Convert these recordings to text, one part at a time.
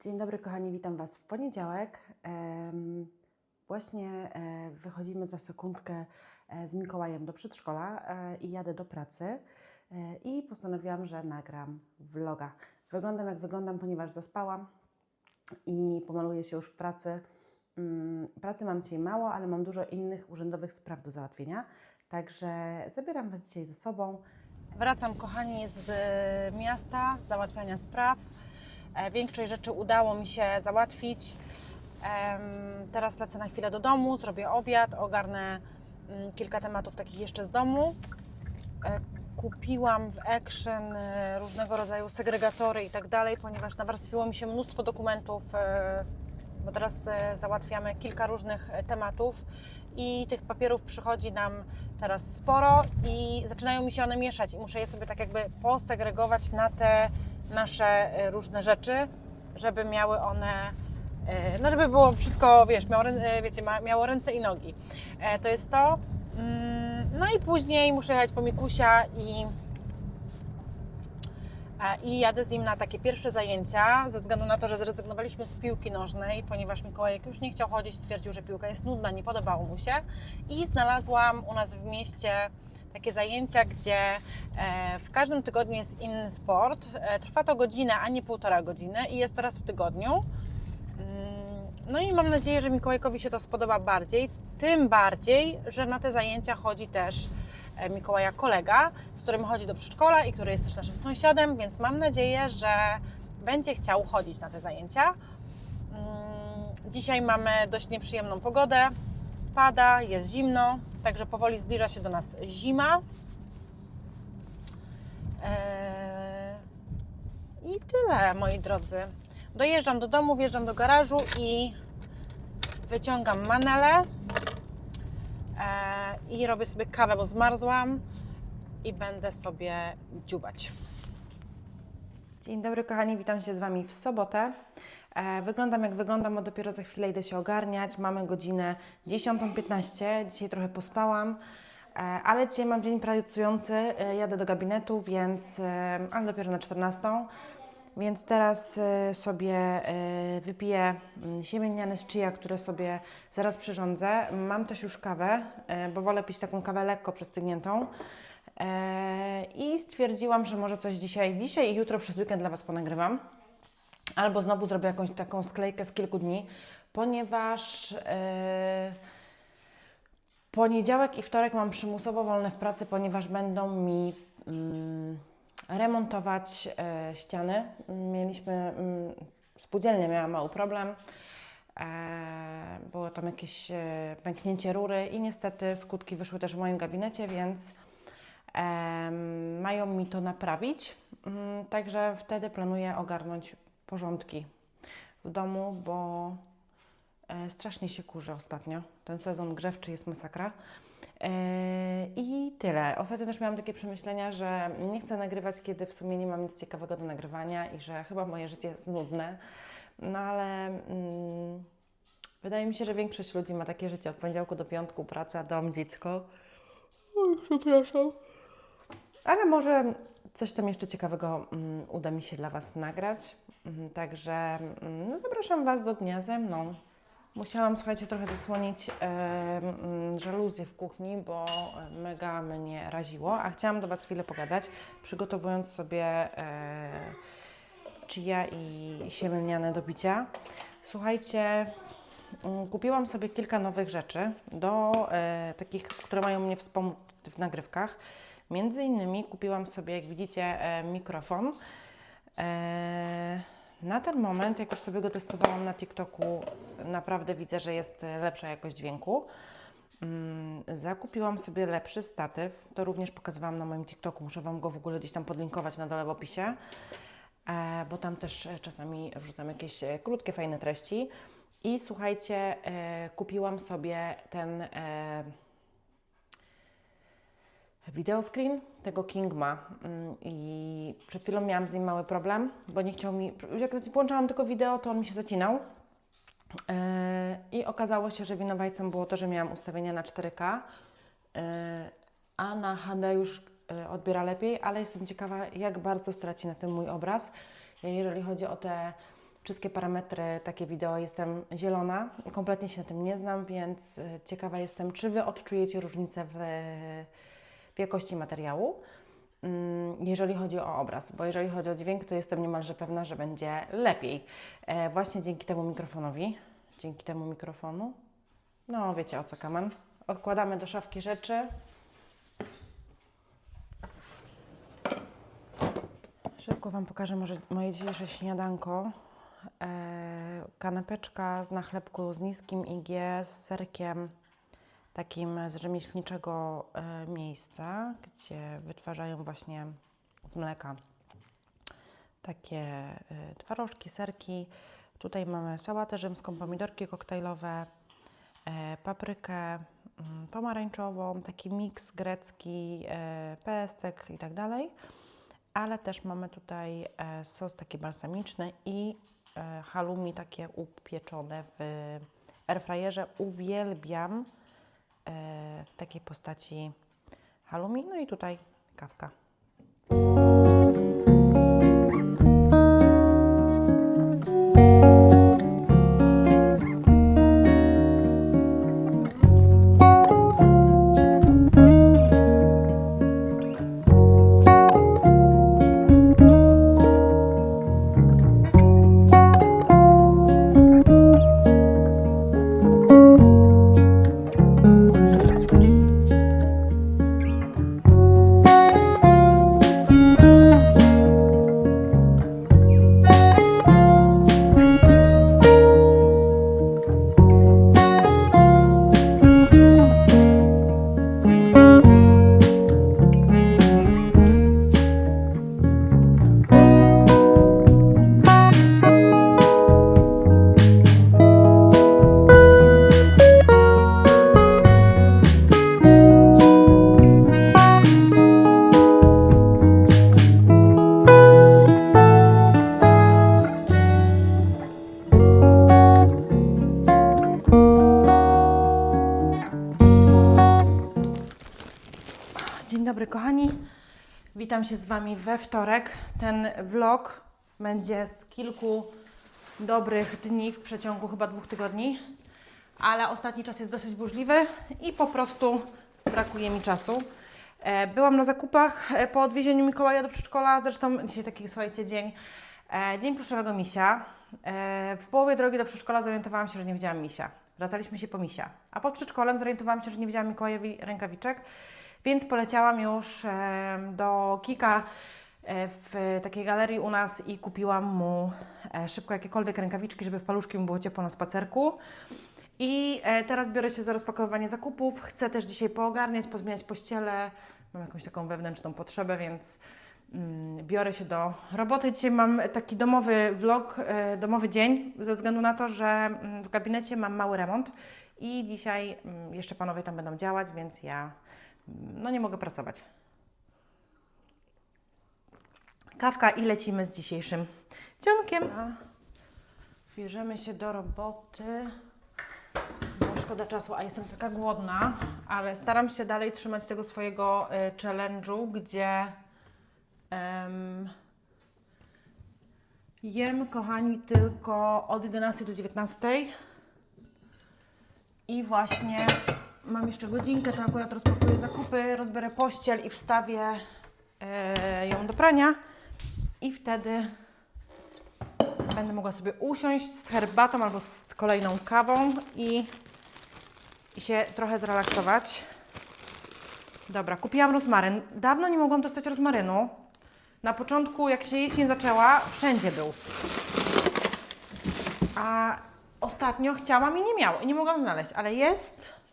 Dzień dobry, kochani, witam Was w poniedziałek. Właśnie e, wychodzimy za sekundkę e, z Mikołajem do przedszkola e, i jadę do pracy. I postanowiłam, że nagram vloga. Wyglądam jak wyglądam, ponieważ zaspałam i pomaluję się już w pracy. Mm, Pracy mam dzisiaj mało, ale mam dużo innych urzędowych spraw do załatwienia. Także zabieram Was dzisiaj ze sobą. Wracam, kochani, z miasta, z załatwiania spraw. E, Większość rzeczy udało mi się załatwić. Teraz lecę na chwilę do domu, zrobię obiad, ogarnę mm, kilka tematów takich jeszcze z domu. E, Kupiłam w Action e, różnego rodzaju segregatory i tak dalej, ponieważ nawarstwiło mi się mnóstwo dokumentów, bo teraz załatwiamy kilka różnych tematów i tych papierów przychodzi nam teraz sporo i zaczynają mi się one mieszać i muszę je sobie tak jakby posegregować na te nasze e, różne rzeczy, żeby miały one, e, no żeby było wszystko, wiesz, miało, e, wiecie, miało ręce i nogi. To jest to. Mm, No i później muszę jechać po Mikusia i, i jadę z nim na takie pierwsze zajęcia, ze względu na to, że zrezygnowaliśmy z piłki nożnej, ponieważ Mikołajek już nie chciał chodzić, stwierdził, że piłka jest nudna, nie podobało mu się i znalazłam u nas w mieście takie zajęcia, gdzie e, w każdym tygodniu jest inny sport. E, Trwa to godzinę, a nie półtora godziny i jest raz w tygodniu. Mm, No i mam nadzieję, że Mikołajkowi się to spodoba bardziej. Tym bardziej, że na te zajęcia chodzi też e, Mikołaja kolega, z którym chodzi do przedszkola i który jest też naszym sąsiadem, więc mam nadzieję, że będzie chciał chodzić na te zajęcia. Mm, Dzisiaj mamy dość nieprzyjemną pogodę. Pada, jest zimno, także powoli zbliża się do nas zima. Eee, I tyle, moi drodzy. Dojeżdżam do domu, wjeżdżam do garażu i wyciągam manelę eee, i robię sobie kawę, bo zmarzłam i będę sobie dziubać. Dzień dobry, kochani, witam się z Wami w sobotę. E, Wyglądam jak wyglądam, bo dopiero za chwilę idę się ogarniać. Mamy godzinę 10.15, dzisiaj trochę pospałam, e, ale dzisiaj mam dzień pracujący, e, jadę do gabinetu, więc, ale dopiero na 14. Więc teraz sobie wypiję mm, siemieniane z chia, które sobie zaraz przyrządzę. Mam też już kawę, bo wolę pić taką kawę lekko przestygniętą. I stwierdziłam, że może coś dzisiaj, dzisiaj i jutro przez weekend dla Was ponagrywam. Albo znowu zrobię jakąś taką sklejkę z kilku dni, ponieważ e, poniedziałek i wtorek mam przymusowo wolne w pracy, ponieważ będą mi mm, remontować e, ściany. Mieliśmy, mm, spółdzielnia miała mały problem. E, było tam jakieś e, pęknięcie rury i niestety skutki wyszły też w moim gabinecie, więc em, mają mi to naprawić. Mm, Także wtedy planuję ogarnąć porządki w domu, bo e, strasznie się kurzy ostatnio. Ten sezon grzewczy jest masakra. E, I tyle. Ostatnio też miałam takie przemyślenia, że nie chcę nagrywać, kiedy w sumie nie mam nic ciekawego do nagrywania i że chyba moje życie jest nudne. No ale mm, wydaje mi się, że większość ludzi ma takie życie od poniedziałku do piątku, praca, dom, dziecko. Oj, przepraszam. Ale może coś tam jeszcze ciekawego mm, uda mi się dla Was nagrać. Mm, Także mm, no, zapraszam Was do dnia ze mną. Musiałam, słuchajcie, trochę zasłonić mm, żaluzję w kuchni, bo mega mnie raziło, a chciałam do Was chwilę pogadać, przygotowując sobie e, chia i siemieniane do picia. Słuchajcie, mm, kupiłam sobie kilka nowych rzeczy, do e, takich, które mają mnie wspomóc w nagrywkach. Między innymi kupiłam sobie, jak widzicie, e, mikrofon. E, na ten moment, jak już sobie go testowałam na TikToku, naprawdę widzę, że jest e, lepsza jakość dźwięku. Mm, Zakupiłam sobie lepszy statyw. To również pokazywałam na moim TikToku. Muszę Wam go w ogóle gdzieś tam podlinkować na dole w opisie, e, bo tam też e, czasami wrzucam jakieś krótkie, fajne treści. I słuchajcie, kupiłam sobie ten e, wideoscreen tego Kingma Mm, i przed chwilą miałam z nim mały problem, bo nie chciał mi, jak włączałam tylko wideo, to on mi się zacinał. Yy, I okazało się, że winowajcą było to, że miałam ustawienia na 4K, yy, a na HD już yy, odbiera lepiej, ale jestem ciekawa, jak bardzo straci na tym mój obraz, jeżeli chodzi o te wszystkie parametry takie wideo. Jestem zielona, kompletnie się na tym nie znam, więc ciekawa jestem, czy Wy odczujecie różnicę w, w jakości materiału, mm, jeżeli chodzi o obraz, bo jeżeli chodzi o dźwięk, to jestem niemalże pewna, że będzie lepiej. E, właśnie dzięki temu mikrofonowi, dzięki temu mikrofonu, no wiecie o co kaman. Odkładamy do szafki rzeczy. Szybko Wam pokażę może moje dzisiejsze śniadanko. E, kanapeczka na chlebku z niskim IG, z serkiem takim z rzemieślniczego e, miejsca, gdzie wytwarzają właśnie z mleka takie e, twarożki, serki. Tutaj mamy sałatę rzymską, pomidorki koktajlowe, e, paprykę mm, pomarańczową, taki miks grecki, pestek i tak dalej. Ale też mamy tutaj sos taki balsamiczny i halloumi takie upieczone w airfryerze. Uwielbiam w takiej postaci halloumi. No i tutaj kawka. Się z Wami we wtorek. Ten vlog będzie z kilku dobrych dni w przeciągu chyba dwóch tygodni, ale ostatni czas jest dosyć burzliwy i po prostu brakuje mi czasu. E, Byłam na zakupach e, po odwiezieniu Mikołaja do przedszkola, zresztą dzisiaj taki, słuchajcie, dzień, e, dzień pluszowego misia. W połowie drogi do przedszkola zorientowałam się, że nie widziałam misia. Wracaliśmy się po misia. A pod przedszkolem zorientowałam się, że nie widziałam Mikołajowi rękawiczek, więc poleciałam już do Kika e, w takiej galerii u nas i kupiłam mu e, szybko jakiekolwiek rękawiczki, żeby w paluszki mu było ciepło na spacerku. I e, teraz biorę się za rozpakowywanie zakupów. Chcę też dzisiaj poogarniać, pozmieniać pościele. Mam jakąś taką wewnętrzną potrzebę, więc mm, biorę się do roboty. Dzisiaj mam taki domowy vlog, domowy dzień, ze względu na to, że mm, w gabinecie mam mały remont i dzisiaj mm, jeszcze panowie tam będą działać, więc ja no nie mogę pracować. Kawka i lecimy z dzisiejszym dzionkiem. Bierzemy się do roboty bo szkoda czasu, a jestem taka głodna, ale staram się dalej trzymać tego swojego y, challenge'u, gdzie em, jem, kochani, tylko od 11 do 19 i właśnie mam jeszcze godzinkę, to akurat rozpakuję zakupy, rozbiorę pościel i wstawię e, ją do prania i wtedy będę mogła sobie usiąść z herbatą albo z kolejną kawą i, i się trochę zrelaksować. Dobra, kupiłam rozmaryn. Dawno nie mogłam dostać rozmarynu. Na początku, jak się jesień zaczęła, wszędzie był. A ostatnio chciałam i nie miałam, i nie mogłam znaleźć, ale jest.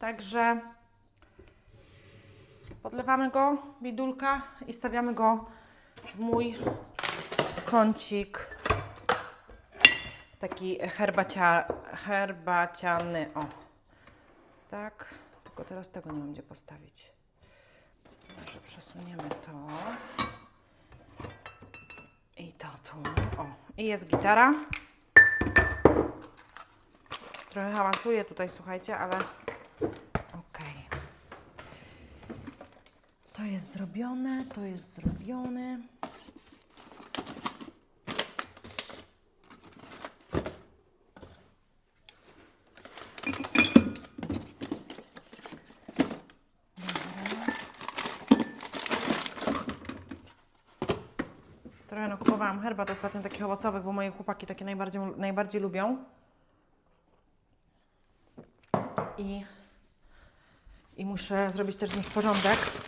Także podlewamy go, bidulka i stawiamy go w mój kącik taki herbacia, herbaciany, o. Tak, tylko teraz tego nie mam gdzie postawić. Może przesuniemy to. I to tu. O, i jest gitara. Trochę hałasuje tutaj, słuchajcie, ale jest zrobione, to jest zrobione. Trochę no, kupowałam herbat ostatnio takich owocowych, bo moje chłopaki takie najbardziej, najbardziej lubią. I, I muszę zrobić też z nich porządek.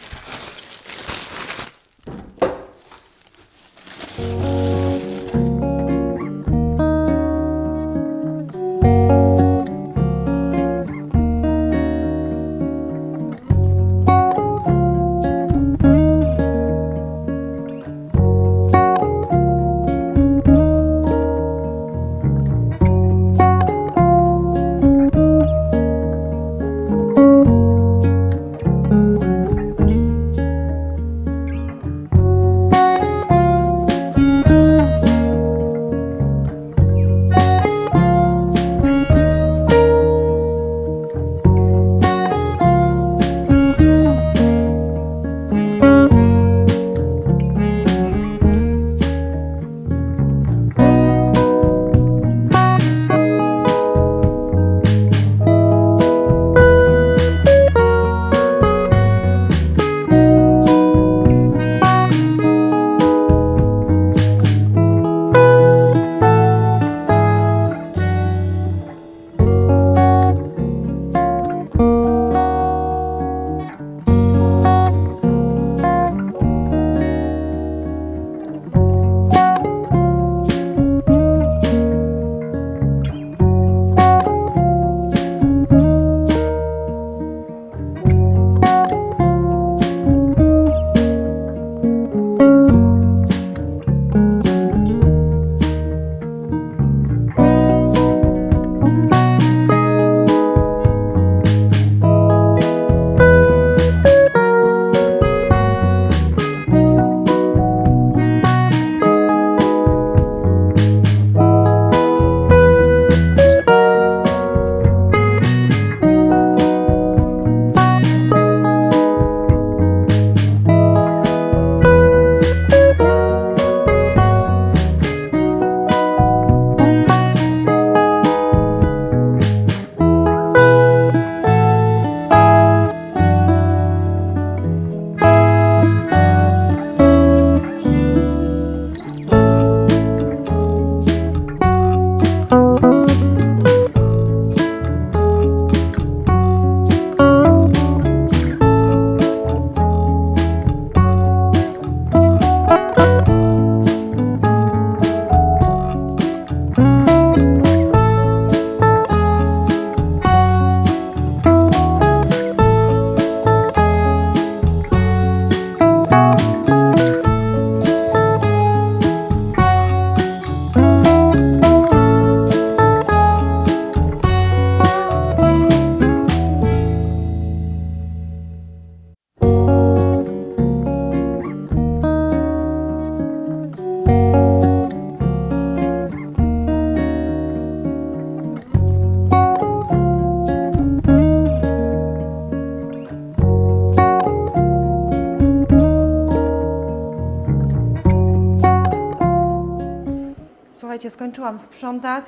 Skończyłam sprzątać.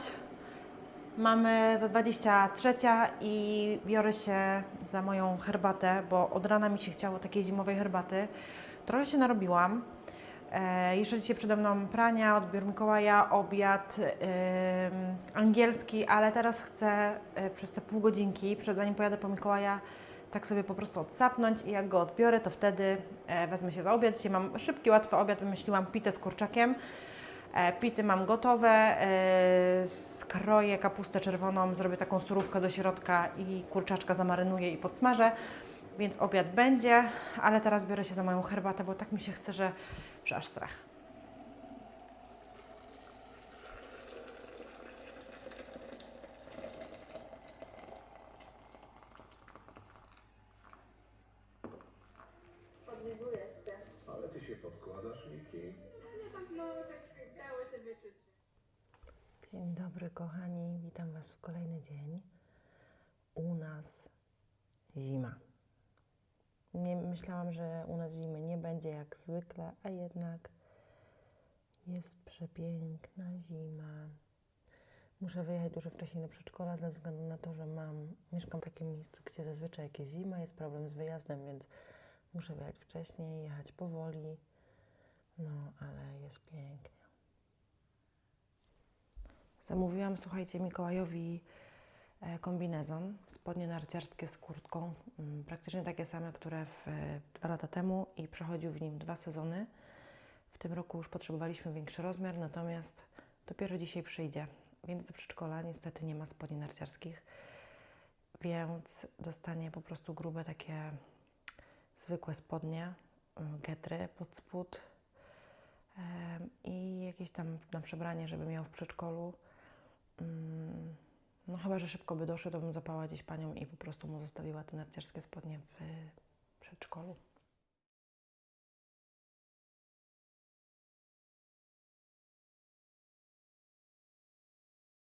Mamy za 23 i biorę się za moją herbatę, bo od rana mi się chciało takiej zimowej herbaty. Trochę się narobiłam. E, jeszcze dzisiaj przede mną prania, odbiór Mikołaja, obiad angielski, ale teraz chcę e, przez te pół godzinki, przed zanim pojadę po Mikołaja, tak sobie po prostu odsapnąć i jak go odbiorę, to wtedy e, wezmę się za obiad. Dzisiaj mam szybki, łatwy obiad, wymyśliłam pitę z kurczakiem. E, Pity mam gotowe, e, skroję kapustę czerwoną, zrobię taką surówkę do środka i kurczaczka zamarynuję i podsmażę, więc obiad będzie, ale teraz biorę się za moją herbatę, bo tak mi się chce, że, że aż strach. Ale ty się podkładasz, Miki? Nie tak, no, tak. Dzień dobry kochani, witam Was w kolejny dzień. U nas zima. Nie myślałam, że u nas zimy nie będzie jak zwykle, a jednak jest przepiękna zima. Muszę wyjechać dużo wcześniej do przedszkola ze względu na to, że mam mieszkam w takim miejscu, gdzie zazwyczaj jak jest zima, jest problem z wyjazdem, więc muszę wyjechać wcześniej, jechać powoli. No, ale jest pięknie. Zamówiłam, słuchajcie, Mikołajowi e, kombinezon, spodnie narciarskie z kurtką, mm, praktycznie takie same, które w, e, dwa lata temu i przechodził w nim dwa sezony. W tym roku już potrzebowaliśmy większy rozmiar, natomiast dopiero dzisiaj przyjdzie, więc do przedszkola niestety nie ma spodni narciarskich, więc dostanie po prostu grube takie zwykłe spodnie, mm, getry pod spód em, i jakieś tam na przebranie, żeby miał w przedszkolu. Mm, No chyba, że szybko by doszły, to bym zapała gdzieś panią i po prostu mu zostawiła te narciarskie spodnie w przedszkolu.